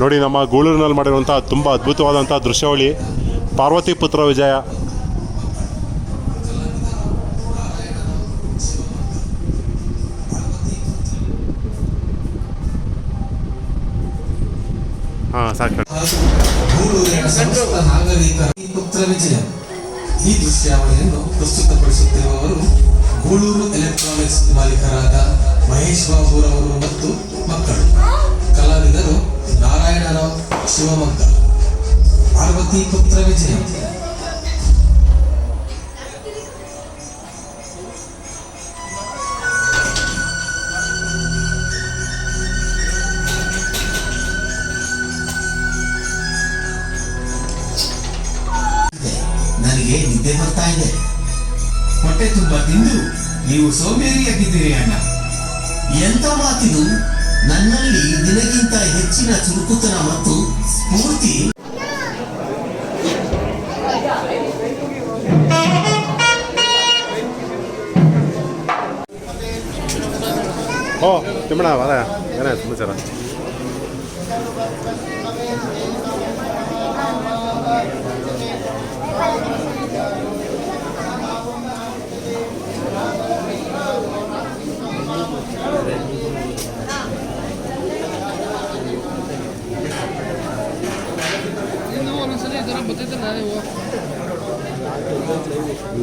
ನೋಡಿ ನಮ್ಮ ಗೂಳೂರಿನಲ್ಲಿ ಮಾಡಿರುವಂಥ ತುಂಬ ಅದ್ಭುತವಾದಂಥ ದೃಶ್ಯಾವಳಿ. ಪಾರ್ವತಿ ಪುತ್ರ ವಿಜಯ. ಹಾಂ ಸಾಕು. ಈ ದೃಶ್ಯಾವಳಿಯನ್ನು ಪ್ರಸ್ತುತಪಡಿಸುತ್ತಿರುವವರು ಗೂಳೂರು ಎಲೆಕ್ಟ್ರಾನಿಕ್ಸ್ ಮಾಲೀಕರಾದ ಮಹೇಶ್ ಬಾಬುರವರು ಮತ್ತು ಮಕ್ಕಳು. ಕಲಾವಿದರು ನಾರಾಯಣರಾವ್ ಶಿವಮೊಗ್ಗ. ಪಾರ್ವತಿ ಪುತ್ರ ವಿಜಯ. ನಿದ್ದೆ ಬರ್ತಾ ಇದೆ. ಹೊಟ್ಟೆ ತುಂಬಾ ತಿಂದು ನೀವು ಸೋಮೇರಿಯಾಗಿದ್ದೀರಿ ಅಣ್ಣ ಎಂತ ಮಾತಿದು ನನ್ನಲ್ಲಿ ದಿನಕ್ಕಿಂತ ಹೆಚ್ಚಿನ ಚುರುಕುತನ ಮತ್ತು ಸ್ಫೂರ್ತಿ? ಓ, ತಿಮ್ಮಣ್ಣ ವರ ಏನೇ, ಸಮಾಚಾರ?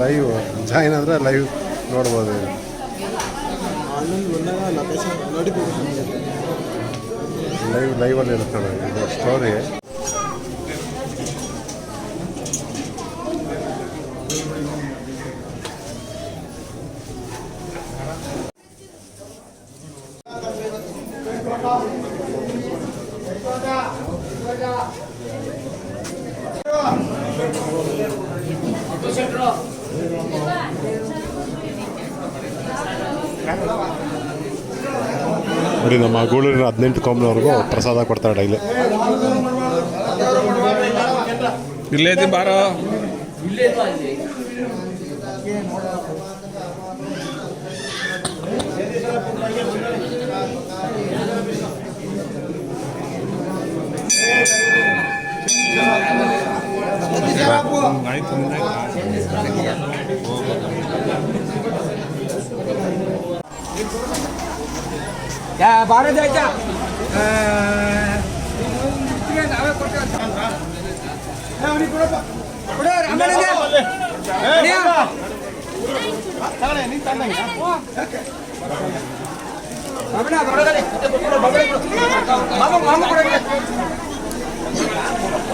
ಲೈವ್ ಜಾಯಿನ್ ಆದರೆ ಲೈವ್ ನೋಡ್ಬೋದು. ಲೈವ್ ಲೈವಲ್ಲಿ ನೋಡಿ ಇದು ಸ್ಟೋರಿ ನೋಡಿ ನಮ್ಮ ಗೂಳೂರಿನ ಹದಿನೆಂಟು ಕಾಮ್ನವ್ರಿಗೂ ಪ್ರಸಾದ ಕೊಡ್ತಾರೆ ಡೈಲಿ. ಇಲ್ಲೈತಿ ಬಾರೋ. ಭಾರತ ಆಯ್ತಾ ನಾವೇ ಕೊಡ್ತೇವೆ ಮಾಮ ಕೊಡ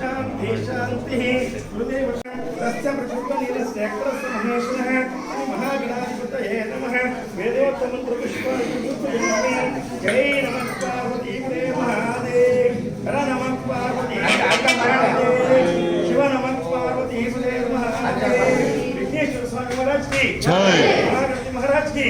शांति शांति। गुरुदेव तस्य प्रचोदनीलस्य अक्षरस्य महेश्वरः महागणाधिपतये नमः। वेदोक्तमन्त्रपुष्पाणि जय नमः पार्वतीपते महादेव। हर नमः पार्वती शिव नमः पार्वतीपते महादेव। विघ्नेश्वर स्वामी महाराज की। जय। महागणपति महाराज की।